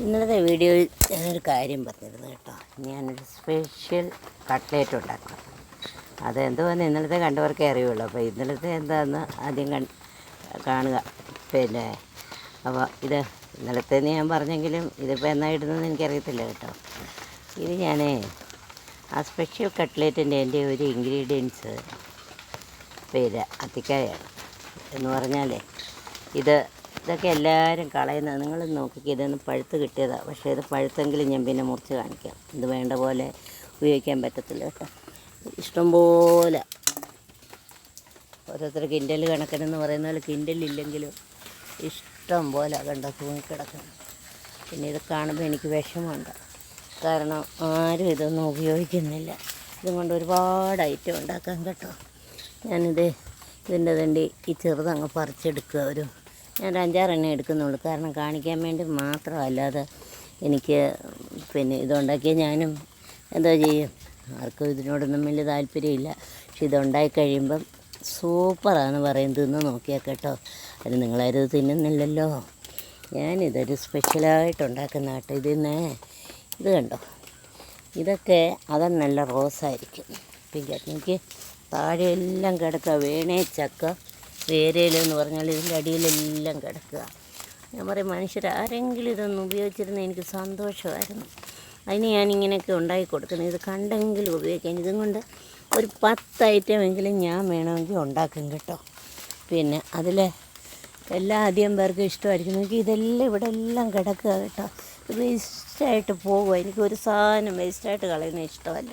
ഇന്നലത്തെ വീഡിയോയിൽ ഞാനൊരു കാര്യം പറഞ്ഞിരുന്നു കേട്ടോ. ഞാനൊരു സ്പെഷ്യൽ കട്ട്ലേറ്റ് ഉണ്ടാക്കണം. അതെന്തുവന്ന് ഇന്നലത്തെ കണ്ടവർക്കേ അറിയുള്ളൂ. അപ്പോൾ ഇന്നലത്തെ എന്താണെന്ന് ആദ്യം കൺ കാണുക. പിന്നെ അപ്പോൾ ഇത് ഇന്നലത്തെ ഞാൻ പറഞ്ഞെങ്കിലും ഇതിപ്പോൾ എന്നാ ഇടുന്നതെന്ന് എനിക്കറിയത്തില്ല കേട്ടോ. ഇത് ഞാൻ ആ സ്പെഷ്യൽ കട്ട്ലേറ്റിന്റെ എന്റെ ഒരു ഇൻഗ്രീഡിയൻസ് പേര് അത്തിക്കായാണ്. എന്ന് പറഞ്ഞാലേ ഇത് ഇതൊക്കെ എല്ലാവരും കളയുന്നത് നിങ്ങൾ നോക്കിക്കുക ഇതൊന്ന് പഴുത്ത് കിട്ടിയതാണ് പക്ഷേ ഇത് പഴുത്തെങ്കിലും ഞാൻ പിന്നെ മുറിച്ച് കാണിക്കാം. ഇത് വേണ്ട പോലെ ഉപയോഗിക്കാൻ പറ്റത്തില്ല കേട്ടോ. ഇഷ്ടംപോലെ ഓരോരുത്തർ കിൻഡൽ കണക്കിനെന്ന് പറയുന്ന പോലെ കിൻഡലില്ലെങ്കിലും ഇഷ്ടം പോലെ കണ്ട തൂങ്ങിക്കിടക്കുന്നു. പിന്നെ ഇത് കാണുമ്പോൾ എനിക്ക് വിഷമമുണ്ട്. കാരണം ആരും ഇതൊന്നും ഉപയോഗിക്കുന്നില്ല. ഇതും കൊണ്ട് ഒരുപാട് ഐറ്റം ഉണ്ടാക്കാം കേട്ടോ. ഞാനിത് ഇതിന്റെ തണ്ടി ഈ ചെറുതങ്ങ് പറിച്ചെടുക്കുക ഒരു ഞാൻ അഞ്ചാറെണ്ണം എടുക്കുന്നുള്ളൂ. കാരണം കാണിക്കാൻ വേണ്ടി മാത്രമല്ലാതെ എനിക്ക് പിന്നെ ഇതുണ്ടാക്കിയ ഞാനും എന്താ ചെയ്യും. ആർക്കും ഇതിനോടൊന്നും വലിയ താല്പര്യമില്ല. പക്ഷെ ഇതുണ്ടായി കഴിയുമ്പം സൂപ്പറാണെന്ന് പറയും തിന്ന് നോക്കിയാൽ കേട്ടോ. അത് നിങ്ങളാരും തിന്നുന്നില്ലല്ലോ. ഞാനിതൊരു സ്പെഷ്യലായിട്ട് ഉണ്ടാക്കുന്ന കേട്ടോ. ഇതിന്ന് ഇത് കണ്ടോ? ഇതൊക്കെ അത നല്ല റോസായിരിക്കും. പിന്നെ എനിക്ക് താഴെയെല്ലാം കിടക്കുക. വേണേ ചക്ക വേരയിലെന്ന് പറഞ്ഞാൽ ഇതിന്റെ അടിയിലെല്ലാം കിടക്കുക. ഞാൻ പറയും മനുഷ്യർ ആരെങ്കിലും ഇതൊന്ന് ഉപയോഗിച്ചിരുന്ന എനിക്ക് സന്തോഷമായിരുന്നു. അതിന് ഞാനിങ്ങനെയൊക്കെ ഉണ്ടാക്കി കൊടുക്കുന്നത്. ഇത് കണ്ടെങ്കിലും ഉപയോഗിക്കാൻ ഇതും കൊണ്ട് ഒരു പത്ത് ഐറ്റമെങ്കിലും ഞാൻ വേണമെങ്കിൽ ഉണ്ടാക്കും കേട്ടോ. പിന്നെ അതിൽ എല്ലാ അധികം പേർക്കും ഇഷ്ടമായിരിക്കും. എനിക്ക് ഇതെല്ലാം ഇവിടെ എല്ലാം കിടക്കുക കേട്ടോ. വേസ്റ്റായിട്ട് പോകുക. എനിക്ക് ഒരു സാധനം വേസ്റ്റായിട്ട് കളയുന്നത് ഇഷ്ടമല്ല.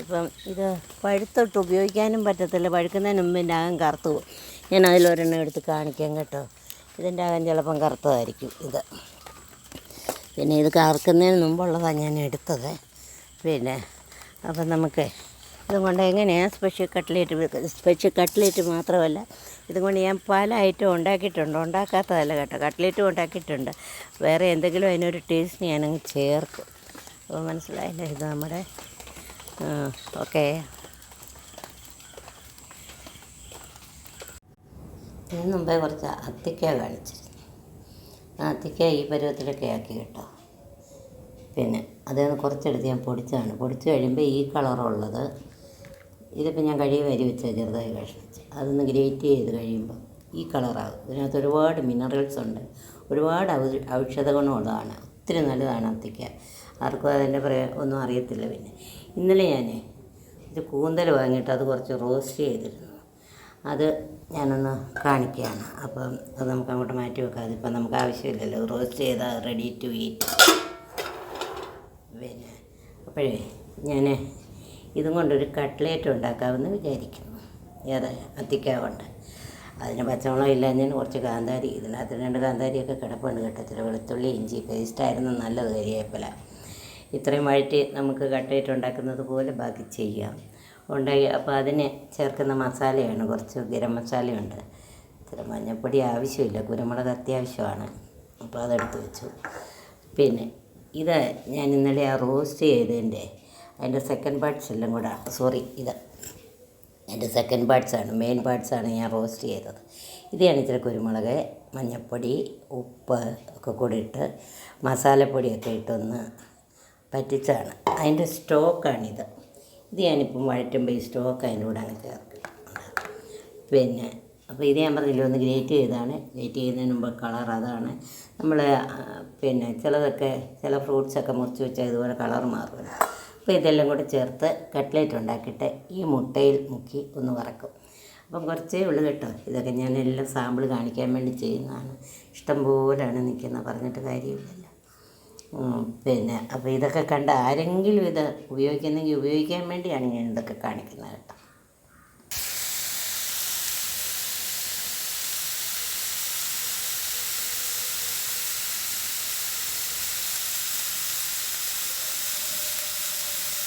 ഇപ്പം ഇത് പഴുത്തൊട്ട് ഉപയോഗിക്കാനും പറ്റത്തില്ല. പഴുക്കുന്നതിന് മുമ്പ് ഞാൻ കറുത്തു പോകും. ഞാൻ അതിലൊരെണ്ണം എടുത്ത് കാണിക്കാം കേട്ടോ. ഇതിന്റെ അകം ചിലപ്പം കറുത്തതായിരിക്കും ഇത്. പിന്നെ ഇത് കറുക്കുന്നതിന് മുമ്പുള്ളതാണ് ഞാൻ എടുത്തത്. പിന്നെ അപ്പം നമുക്ക് ഇതും കൊണ്ട് എങ്ങനെയാണ് സ്പെഷ്യൽ കട്ട്ലേറ്റ് സ്പെഷ്യൽ കട്ട്ലേറ്റ് മാത്രമല്ല ഇതും കൊണ്ട് ഞാൻ പല ഐറ്റം ഉണ്ടാക്കിയിട്ടുണ്ട്. ഉണ്ടാക്കാത്തതല്ല കേട്ടോ. കട്ട്ലേറ്റും ഉണ്ടാക്കിയിട്ടുണ്ട്. വേറെ എന്തെങ്കിലും അതിനൊരു ടേസ്റ്റ് ഞാനങ്ങ് ചേർക്കും. അപ്പോൾ മനസ്സിലായില്ലേ? ഇത് നമ്മുടെ ഓക്കെ. ഇതിന് മുമ്പേ കുറച്ച് അത്തിക്ക കാണിച്ചിരുന്നു. ആ അത്തിക്ക ഈ പരുവത്തിലൊക്കെ ആക്കി കേട്ടോ. പിന്നെ അതിൽ കുറച്ചെടുത്ത് ഞാൻ പൊടിച്ചതാണ്. പൊടിച്ച് കഴിയുമ്പോൾ ഈ കളറുള്ളത് ഇതിപ്പോൾ ഞാൻ കഴുകി വരി വെച്ച ചെറുതായി കഷ്ണിച്ച്. അതൊന്ന് ഗ്രേറ്റ് ചെയ്ത് കഴിയുമ്പോൾ ഈ കളറാകും ഇതിനകത്ത് ഒരുപാട് മിനറൽസ് ഉണ്ട്. ഒരുപാട് ഔഷധ ഗുണമുള്ളതാണ് ഒത്തിരി നല്ലതാണ് അത്തിക്ക. ആർക്കും അതിന്റെ പറയാൻ ഒന്നും അറിയത്തില്ല പിന്നെ. ഇന്നലെ ഞാൻ ഇത് കൂന്തൽ വാങ്ങിയിട്ട് അത് കുറച്ച് റോസ്റ്റ് ചെയ്തിരുന്നു. അത് ഞാനൊന്ന് കാണിക്കുകയാണ്. അപ്പം അത് നമുക്ക് അങ്ങോട്ട് മാറ്റി വെക്കാം അതിപ്പം നമുക്ക് ആവശ്യമില്ലല്ലോ. റോസ്റ്റ് ചെയ്താൽ റെഡി ടു ഈറ്റ് പിന്നെ അപ്പോഴേ ഞാൻ ഇതും കൊണ്ടൊരു കട്ട്ലേറ്റ് ഉണ്ടാക്കാമെന്ന് വിചാരിക്കുന്നു. ഏത്? അത്തിക്കാവുണ്ട്. അതിന് പച്ചമുളക് ഇല്ലാഞ്ഞതിന് കുറച്ച് കാന്താരി. ഇതിനകത്ത് രണ്ട് കാന്താരിയൊക്കെ കിടപ്പുണ്ട് കേട്ടോ. ഇച്ചിരി വെളുത്തുള്ളി ഇഞ്ചി പേസ്റ്റായിരുന്നു നല്ലത് കരിയേപ്പില. ഇത്രയും വഴറ്റി നമുക്ക് കട്ട്ലേറ്റ് ഉണ്ടാക്കുന്നത് പോലെ ബാക്കി ചെയ്യാം. ഉണ്ടായി. അപ്പോൾ അതിന് ചേർക്കുന്ന മസാലയാണ് കുറച്ച് ഗരം മസാലയുണ്ട്. ഇത്ര മഞ്ഞൾപ്പൊടി ആവശ്യമില്ല. കുരുമുളക് അത്യാവശ്യമാണ്. അപ്പോൾ അതെടുത്ത് വെച്ചു. പിന്നെ ഇത് ഞാൻ ഇന്നലെ ആ റോസ്റ്റ് ചെയ്തതിന്റെ അതിന്റെ സെക്കൻഡ് പാർട്സ് എല്ലാം കൂടെ സോറി ഇത് അതിന്റെ സെക്കൻഡ് പാർട്സാണ് മെയിൻ പാർട്സാണ് ഞാൻ റോസ്റ്റ് ചെയ്തത്. ഇത് ഞാൻ ഇച്ചിരി കുരുമുളക് മഞ്ഞപ്പൊടി ഉപ്പ് ഒക്കെ കൂടി ഇട്ട് മസാലപ്പൊടിയൊക്കെ ഇട്ടൊന്ന് പറ്റിച്ചാണ്. അതിന്റെ സ്റ്റോക്കാണിത് ഇത് ഞാനിപ്പം വഴറ്റുമ്പോൾ ഈ സ്റ്റോക്ക് അതിന്റെ കൂടെ അങ്ങ് ചേർക്കും. പിന്നെ അപ്പോൾ ഇത് ഞാൻ പറഞ്ഞില്ല ഒന്ന് ഗ്രേറ്റ് ചെയ്താണ്. ഗ്രേറ്റ് ചെയ്യുന്നതിന് മുമ്പ് കളർ അതാണ്. നമ്മൾ പിന്നെ ചിലതൊക്കെ ചില ഫ്രൂട്ട്സൊക്കെ മുറിച്ച് വെച്ചാൽ ഇതുപോലെ കളർ മാറുമല്ലോ അപ്പോൾ ഇതെല്ലാം കൂടെ ചേർത്ത് കട്ട്ലേറ്റ് ഉണ്ടാക്കിയിട്ട് ഈ മുട്ടയിൽ മുക്കി ഒന്ന് വറക്കും. അപ്പം കുറച്ചേ ഉള്ളൂ കേട്ടോ. ഇതൊക്കെ ഞാൻ എല്ലാം സാമ്പിൾ കാണിക്കാൻ വേണ്ടി ചെയ്യുന്നതാണ്. ഇഷ്ടം പോലെയാണ് നിൽക്കുന്നത് പറഞ്ഞിട്ട് കാര്യമില്ലല്ലോ. ഉം, പിന്നെ അപ്പോൾ ഇതൊക്കെ കണ്ട് ആരെങ്കിലും ഇത് ഉപയോഗിക്കുന്നെങ്കിൽ ഉപയോഗിക്കാൻ വേണ്ടിയാണ് ഞാൻ ഇതൊക്കെ കാണിക്കുന്നത് കേട്ടോ.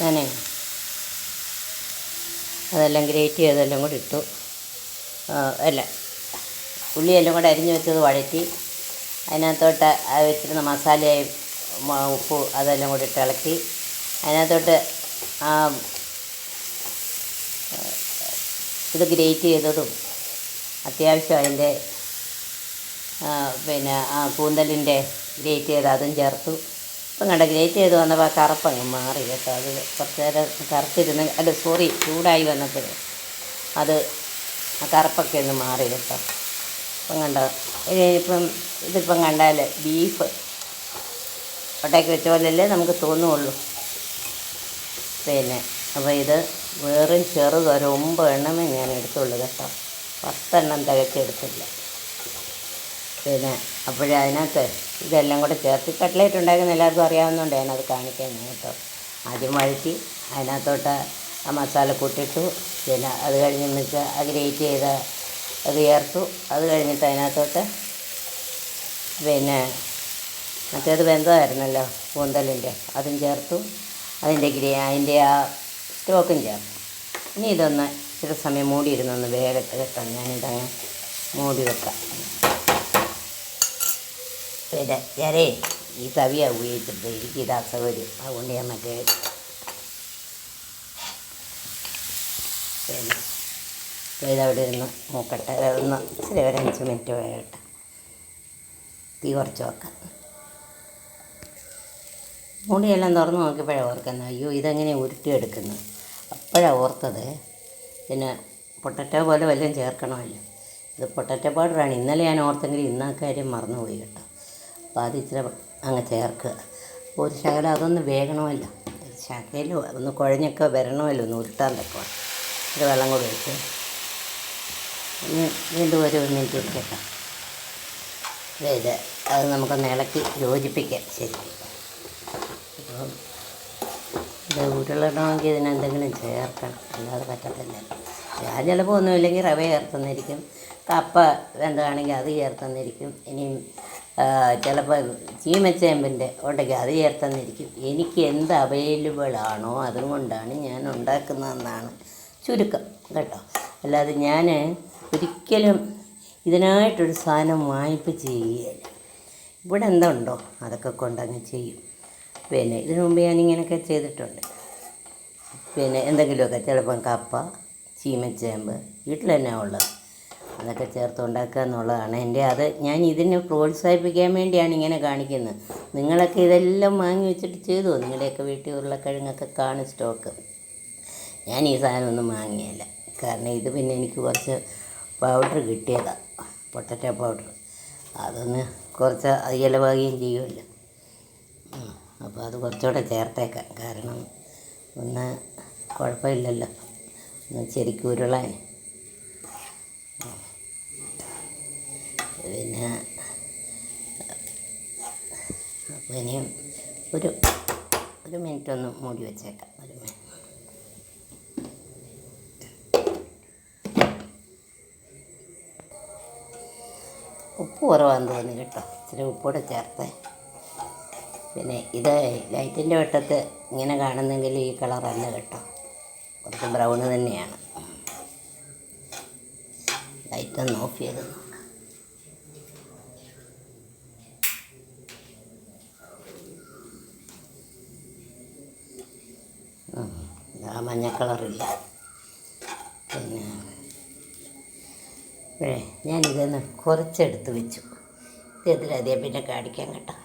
ഞാനേ അതെല്ലാം ഗ്രേറ്റ് ചെയ്തെല്ലാം കൂടി ഇട്ടു. അല്ല ഉള്ളിയെല്ലാം കൂടെ അരിഞ്ഞു വെച്ചത് വഴറ്റി. അതിനകത്തോട്ട് വെച്ചിരുന്ന മസാലയും ഉപ്പ് അതെല്ലാം കൂടി ഇട്ട് ഇളക്കി. അതിനകത്തോട്ട് ആ ഇത് ഗ്രേറ്റ് ചെയ്തതും അത്യാവശ്യം അതിന്റെ പിന്നെ ആ കൂന്തലിന്റെ ഗ്രേറ്റ് ചെയ്ത് അതും ചേർത്തു. ഇപ്പം കണ്ട ഗ്രേറ്റ് ചെയ്ത് വന്നപ്പോൾ കറുപ്പങ്ങ് മാറി കേട്ടോ. അത് കുറച്ച് നേരം കറുത്തിരുന്ന് അല്ല സോറി ചൂടായി വന്നപ്പോൾ അത് ആ കറുപ്പൊക്കെ ഒന്ന് മാറി കേട്ടോ. ഇപ്പം കണ്ടോ ഇപ്പം ഇതിപ്പം കണ്ടാൽ ബീഫ് ഒട്ടേക്ക് വെച്ച പോലെയല്ലേ നമുക്ക് തോന്നുള്ളൂ. പിന്നെ അപ്പോൾ ഇത് വേറും ചെറുത് ഒരു ഒമ്പത് എണ്ണമേ ഞാൻ എടുത്തുള്ളൂ കേട്ടോ. പത്തെണ്ണം തികച്ചെടുത്തില്ല പിന്നെ അപ്പോഴേ അതിനകത്ത് ഇതെല്ലാം കൂടെ ചേർത്ത് കട്ട്ലേറ്റ് ഉണ്ടാക്കുന്ന എല്ലാവർക്കും അറിയാവുന്നതുകൊണ്ട് ഞാനത് കാണിക്കാൻ കേട്ടോ. ആദ്യം വഴറ്റി അതിനകത്തോട്ട് ആ മസാല കൂട്ടിട്ടു പിന്നെ അത് കഴിഞ്ഞ് ആ ഗ്രേറ്റ് ചെയ്ത അത് ചേർത്തു. അത് കഴിഞ്ഞിട്ട് അതിനകത്തോട്ട് പിന്നെ മറ്റേത് വെന്തതായിരുന്നല്ലോ കൂന്തലിന്റെ അതും ചേർത്തു. അതിന്റെ ഗ്രേ അതിന്റെ ആ സ്റ്റോക്കും ചേർത്തു. ഇനി ഇതൊന്ന് ഇച്ചിരി സമയം മൂടിയിരുന്നൊന്ന് വേഗത്ത് കേട്ടോ. ഞാനിതങ്ങ് മൂടി വെക്കാം. പിന്നെ ഞാനേ ഈ തവിയാണ് ഉപയോഗിച്ചിട്ട് എനിക്ക് ഇത് അസൗകര്യം അതുകൊണ്ട് ഞാൻ മറ്റേ പിന്നെ ഇതവിടെ ഇരുന്ന് നോക്കട്ടെ. ഒന്ന് ഇച്ചിരി ഒരു അഞ്ച് മിനിറ്റ് വേകട്ടെ തീ കുറച്ച് വെക്കാം. മുടിയെല്ലാം തുറന്ന് നോക്കിയപ്പോഴാണ് ഓർക്കുന്നത്. അയ്യോ ഇതെങ്ങനെ ഉരുട്ടിയെടുക്കുന്നത്? അപ്പോഴാണ് ഓർത്തത്. പിന്നെ പൊട്ടറ്റോ പോലെ വല്ലതും ചേർക്കണമല്ലോ. ഇത് പൊട്ടറ്റോ പൗഡറാണ്. ഇന്നലെ ഞാൻ ഓർത്തെങ്കിൽ ഇന്ന് കാര്യം മറന്നുപോയി കേട്ടോ. അപ്പോൾ അത് ഇച്ചിരി അങ്ങ് ചേർക്കുക. ഒരു ശകലം അതൊന്ന് വേഗണമല്ലോ ശകലം ഒന്ന് കുഴഞ്ഞൊക്കെ വരണമല്ലോ ഒന്ന് ഉരുട്ടാൻ തക്കോ ഒരു വെള്ളം കൂടി ഒഴിച്ച്. വീണ്ടും ഒരു മിനിറ്റ് ഇരിക്കട്ടെ. അതെ അത് നമുക്കൊന്ന് ഇളക്കി യോജിപ്പിക്കാം. ശരിക്കും അപ്പം ഇത് ഉരുളണമെങ്കിൽ ഇതിനെന്തെങ്കിലും ചേർക്കണം. അല്ലാതെ പറ്റത്തില്ല. ഞാൻ ചിലപ്പോൾ ഒന്നുമില്ലെങ്കിൽ റവ ചേർത്തുന്നിരിക്കും. കപ്പ വെന്തതാണെങ്കിൽ അത് ചേർത്തുന്നിരിക്കും. ഇനിയും ചിലപ്പോൾ ചീമച്ചേമ്പിന്റെ ഉണ്ടെങ്കിൽ അത് ചേർത്തുന്നിരിക്കും. എനിക്ക് എന്ത് അവൈലബിൾ ആണോ അതുകൊണ്ടാണ് ഞാൻ ഉണ്ടാക്കുന്നതെന്നാണ് ചുരുക്കം. കേട്ടോ? അല്ലാതെ ഞാൻ ഒരിക്കലും ഇതിനായിട്ടൊരു സാധനം വാങ്ങിപ്പ് ചെയ്യുകയില്ല ഇവിടെ എന്തുണ്ടോ? അതൊക്കെ കൊണ്ടങ്ങ് ചെയ്യും. പിന്നെ ഇതിനു മുമ്പ് ഞാനിങ്ങനെയൊക്കെ ചെയ്തിട്ടുണ്ട്. പിന്നെ എന്തെങ്കിലുമൊക്കെ ചിലപ്പം കപ്പ ചീമച്ചേമ്പ് വീട്ടിൽ തന്നെ ഉള്ളത്. അതൊക്കെ ചേർത്ത് ഉണ്ടാക്കുക എന്നുള്ളതാണ്. എന്റെ അത് ഞാൻ ഇതിനെ പ്രോത്സാഹിപ്പിക്കാൻ വേണ്ടിയാണ് ഇങ്ങനെ കാണിക്കുന്നത്. നിങ്ങളൊക്കെ ഇതെല്ലാം വാങ്ങി വെച്ചിട്ട് ചെയ്തു? നിങ്ങളുടെയൊക്കെ വീട്ടിൽ ഉരുളക്കിഴങ്ങൊക്കെ കാണും സ്റ്റോക്ക്. ഞാൻ ഈ സാധനമൊന്നും വാങ്ങിയല്ല. കാരണം ഇത് പിന്നെ എനിക്ക് കുറച്ച് പൗഡർ കിട്ടിയതാണ് പൊട്ടറ്റ പൗഡർ അതൊന്ന് കുറച്ച് അത് ചിലവാകുകയും ചെയ്യുമല്ലോ. അപ്പോൾ അത് കുറച്ചുകൂടെ ചേർത്തേക്കാം. കാരണം ഒന്ന് കുഴപ്പമില്ലല്ലോ. ഒന്ന് ശരിക്കും ഉരുളാൻ പിന്നെ അപ്പോൾ ഇനിയും ഒരു ഒരു മിനിറ്റ് ഒന്ന് മൂടി വെച്ചേക്കാം. ഒരു മിനിറ്റ്. ഉപ്പ് കുറവാന്ന് തോന്നി കേട്ടോ. ഇച്ചിരി ഉപ്പൂടെ ചേർത്തേ. പിന്നെ ഇത് ലൈറ്റിന്റെ വെട്ടത്ത് ഇങ്ങനെ കാണുന്നെങ്കിൽ ഈ കളറല്ല കേട്ടോ. കുറച്ച് ബ്രൗൺ തന്നെയാണ്. ലൈറ്റ് ഒന്ന് ഓഫ് ചെയ്ത് ആ മഞ്ഞ കളറില്ല. പിന്നെ ഞാനിതൊന്ന് കുറച്ചെടുത്ത് വെച്ചു. ഇത് ഇതിലതേ പിന്നെ കാണിക്കാൻ കേട്ടോ.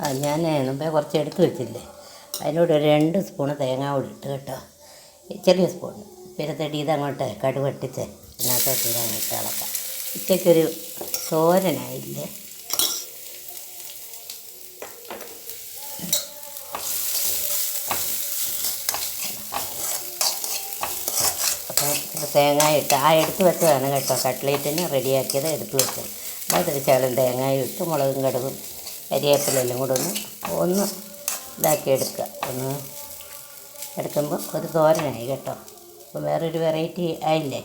ആ ഞാൻ മുമ്പേ കുറച്ച് എടുത്ത് വെച്ചില്ലേ? അതിനോട് രണ്ട് സ്പൂണ് തേങ്ങ ഇട്ട് കേട്ടോ. ചെറിയ സ്പൂൺ. പിന്നെ തടി ഇതങ്ങോട്ട് കടുവട്ടിച്ച് ഇത് ഇതങ്ങോട്ട് ഇളക്കാം. ഉച്ചയ്ക്കൊരു തോരനായില്ലേ അപ്പോൾ തേങ്ങ ഇട്ട് ആ എടുത്ത് വെച്ചതാണ് കേട്ടോ. കട്ട്ലേറ്റിന് റെഡിയാക്കിയത് എടുത്ത് വെച്ചത്. അതൊരു ശകലം തേങ്ങയും ഇട്ട് മുളകും കടുകും കരിവേപ്പിലെല്ലാം കൂടെ ഒന്ന് ഒന്ന് ഇതാക്കി എടുക്കുക. ഒന്ന് എടുക്കുമ്പോൾ ഒരു തോരനായി കേട്ടോ. അപ്പോൾ വേറൊരു വെറൈറ്റി ആയില്ലേ?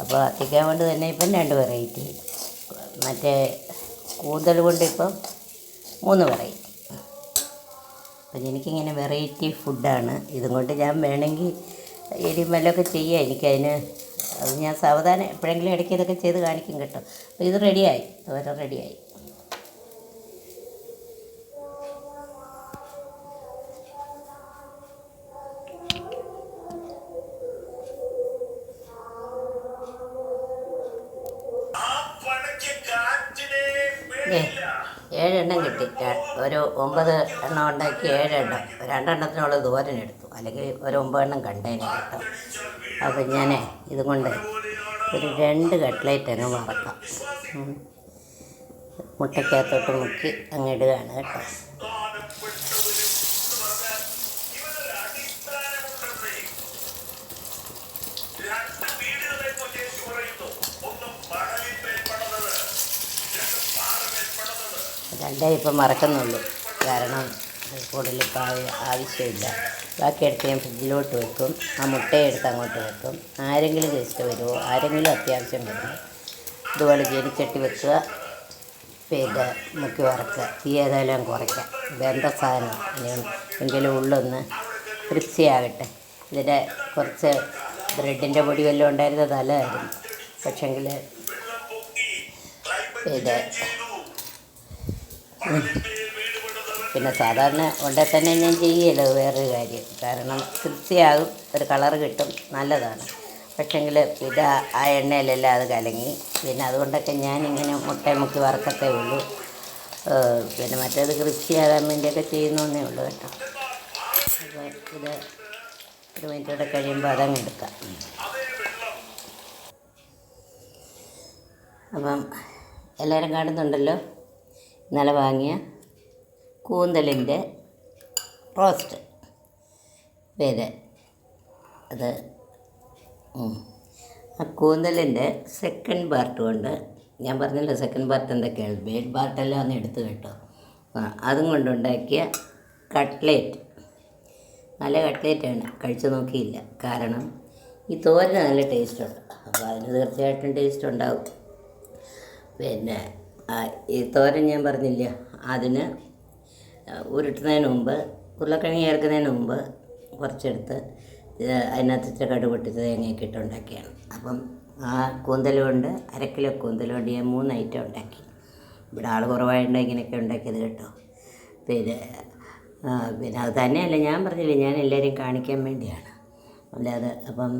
അപ്പോൾ അത്തിക്കാൻ കൊണ്ട് തന്നെ ഇപ്പം രണ്ട് വെറൈറ്റി മറ്റേ കൂന്തൽ കൊണ്ട് ഇപ്പം മൂന്ന് വെറൈറ്റി അപ്പം എനിക്കിങ്ങനെ വെറൈറ്റി ഫുഡാണ് ഇതും കൊണ്ട് ഞാൻ വേണമെങ്കിൽ എരിമലൊക്കെ ചെയ്യാം. എനിക്കതിന് അത് ഞാൻ സാവധാനം എപ്പോഴെങ്കിലും ഇടയ്ക്ക് ഇതൊക്കെ ചെയ്ത് കാണിക്കും കേട്ടോ. അപ്പോൾ ഇത് റെഡിയായി തോര റെഡിയായി ഏഴെണ്ണം കിട്ടി. ഒരു ഒമ്പത് എണ്ണം ഉണ്ടാക്കി ഏഴെണ്ണം. രണ്ടെണ്ണത്തിനുള്ള ദൂരം എടുത്തു. അല്ലെങ്കിൽ ഒരു ഒമ്പതെണ്ണം കണ്ടേനെ കിട്ടും അപ്പം ഞാൻ ഇതുകൊണ്ട് ഒരു രണ്ട് കട്ട്ലേറ്റ് അങ്ങ് മറക്കാം. മുട്ടയ്ക്കകത്തോട്ട് മുക്കി അങ്ങ് ഇടുകയാണ് കേട്ടോ. രണ്ടേ ഇപ്പം മറക്കുന്നുള്ളൂ. കാരണം കൂടുതൽ ഇപ്പം ആവ- ആവശ്യമില്ല. ബാക്കി എടുത്ത് ഞാൻ ഫ്രിഡ്ജിലോട്ട് വെക്കും. ആ മുട്ടയെടുത്ത് അങ്ങോട്ട് വെക്കും. ആരെങ്കിലും ഗസ്റ്റ് വരുമോ? ആരെങ്കിലും അത്യാവശ്യം വരുമോ? ഇതുപോലെ ജനിച്ചട്ടി വെക്കുക. പിന്നെ മുക്കി വറക്കുക. തീ ഏതായാലും കുറയ്ക്കാം. വെന്ത സാധനം. എങ്കിലും ഉള്ളൊന്ന് ക്രിപ്സിയാകട്ടെ ഇതിന്റെ കുറച്ച് ബ്രെഡിന്റെ പൊടി വല്ലതും ഉണ്ടായിരുന്നത് നല്ലതായിരുന്നു. പക്ഷെങ്കിൽ ഇത് പിന്നെ സാധാരണ ഉണ്ടെ തന്നെ ഞാൻ ചെയ്യല്ലോ വേറൊരു കാര്യം. കാരണം തൃപ്തിയാകും ഒരു കളർ കിട്ടും നല്ലതാണ്. പക്ഷെങ്കിൽ പിന്നെ ആ എണ്ണയിലെല്ലാം അത് കലങ്ങി. പിന്നെ അതുകൊണ്ടൊക്കെ ഞാനിങ്ങനെ മുട്ട മുക്കി വറക്കത്തേ ഉള്ളൂ. പിന്നെ മറ്റേത് കൃഷിയാകാൻ വേണ്ടിയൊക്കെ ചെയ്യുന്നേ ഉള്ളൂ കേട്ടോ. അപ്പോൾ ഇത് ഒരു മിനിറ്റ് കൂടെ കഴിയുമ്പോൾ അതങ്ങ് എടുക്കാം. അപ്പം എല്ലാവരും കാണുന്നുണ്ടല്ലോ? ഇന്നലെ വാങ്ങിയ കൂന്തലിന്റെ റോസ്റ്റ് പേര് അത് ആ കൂന്തലിന്റെ സെക്കൻഡ് പാർട്ട് കൊണ്ട് ഞാൻ പറഞ്ഞല്ലോ സെക്കൻഡ് പാർട്ട് എന്തൊക്കെയാണ്? ബേഡ് പാർട്ടെല്ലാം ഒന്ന് എടുത്ത് കേട്ടോ. അതും കൊണ്ടുണ്ടാക്കിയ കട്ട്ലേറ്റ് നല്ല കട്ട്ലേറ്റാണ് കഴിച്ചു നോക്കിയില്ല. കാരണം ഈ തോരന് നല്ല ടേസ്റ്റ് ഉണ്ട്. അപ്പോൾ അതിന് തീർച്ചയായിട്ടും ടേസ്റ്റ് ഉണ്ടാവും. പിന്നെ ഈ തോരൻ ഞാൻ പറഞ്ഞില്ല. അതിന് ഉരുട്ടുന്നതിന് മുമ്പ് ഉരുളക്കിഴങ്ങ് ചേർക്കുന്നതിന് മുമ്പ് കുറച്ചെടുത്ത് അതിനകത്ത് കടുക് പൊട്ടിച്ച് തേങ്ങയൊക്കെ ഇട്ട് ഉണ്ടാക്കിയാണ്. അപ്പം ആ കൂന്തൽ കൊണ്ട് അര കിലോ കൂന്തൽ കൊണ്ട് ഞാൻ മൂന്ന് ഐറ്റം ഉണ്ടാക്കി. ഇവിടെ ആൾ കുറവായതുകൊണ്ട് ഇങ്ങനെയൊക്കെ ഉണ്ടാക്കിയത് കേട്ടോ. പിന്നെ പിന്നെ അത് തന്നെയല്ല ഞാൻ പറഞ്ഞില്ല ഞാൻ എല്ലാവരെയും കാണിക്കാൻ വേണ്ടിയാണ്. അല്ലാതെ അപ്പം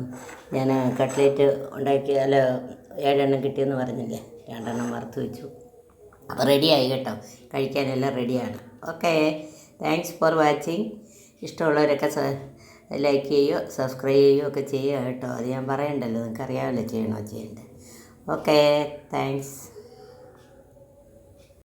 ഞാൻ കട്ട്ലേറ്റ് ഉണ്ടാക്കി അല്ല ഏഴെണ്ണം കിട്ടിയെന്ന് പറഞ്ഞില്ലേ രണ്ടെണ്ണം വറുത്ത് വെച്ചു. അപ്പോൾ റെഡിയായി കേട്ടോ. കഴിക്കാനെല്ലാം റെഡിയാണ്. ഓക്കെ. താങ്ക്സ് ഫോർ വാച്ചിങ് ഇഷ്ടമുള്ളവരൊക്കെ ലൈക്ക് ചെയ്യുകയോ സബ്സ്ക്രൈബ് ചെയ്യുകയോ ഒക്കെ ചെയ്യുക കേട്ടോ. അത് ഞാൻ പറയണ്ടല്ലോ. നിങ്ങൾക്ക് അറിയാമല്ലോ ചെയ്യണോ ചെയ്യണ്ടേ. Okay thanks